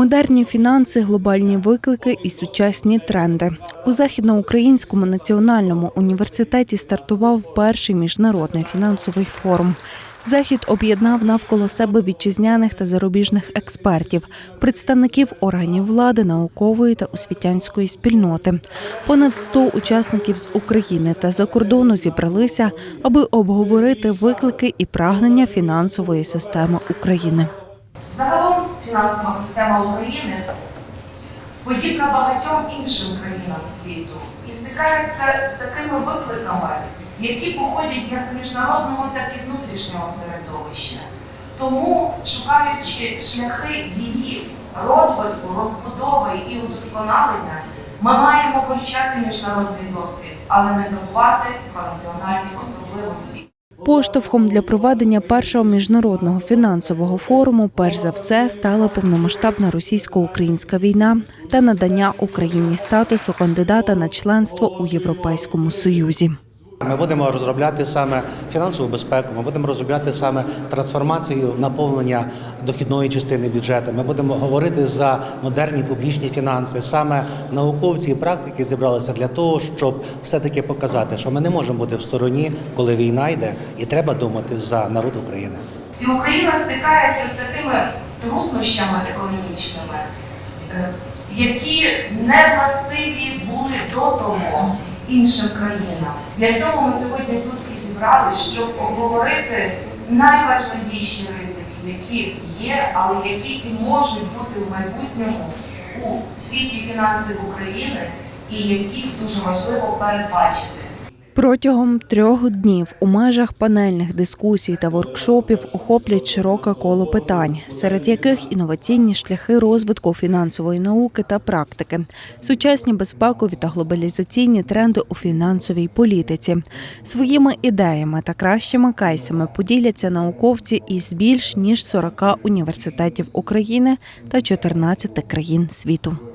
Модерні фінанси, глобальні виклики і сучасні тренди. У Західноукраїнському національному університеті стартував перший міжнародний фінансовий форум. Захід об'єднав навколо себе вітчизняних та зарубіжних експертів, представників органів влади, наукової та освітянської спільноти. Понад 100 учасників з України та за кордону зібралися, аби обговорити виклики і прагнення фінансової системи України. Фінансова система України подібна багатьом іншим країнам світу і стикається з такими викликами, які походять як з міжнародного, так і внутрішнього середовища. Тому, шукаючи шляхи її розвитку, розбудови і удосконалення, ми маємо вивчати міжнародний досвід, але не забувати про національні особливості. Поштовхом для проведення першого міжнародного фінансового форуму перш за все стала повномасштабна російсько-українська війна та надання Україні статусу кандидата на членство у Європейському Союзі. Ми будемо розробляти саме фінансову безпеку. Ми будемо розробляти саме трансформацію наповнення дохідної частини бюджету. Ми будемо говорити за модерні публічні фінанси. Саме науковці і практики зібралися для того, щоб все-таки показати, що ми не можемо бути в стороні, коли війна йде, і треба думати за народ України. І Україна стикається з такими труднощами економічними, е, які не властиві були до того іншим країнам. Для цього ми сьогодні тут і зібрали, щоб обговорити найважливіші ризики, які є, але які і можуть бути в майбутньому у світі фінансів України, і які дуже важливо передбачити. Протягом трьох днів у межах панельних дискусій та воркшопів охоплять широке коло питань, серед яких інноваційні шляхи розвитку фінансової науки та практики, сучасні безпекові та глобалізаційні тренди у фінансовій політиці. Своїми ідеями та кращими кейсами поділяться науковці із більш ніж 40 університетів України та 14 країн світу.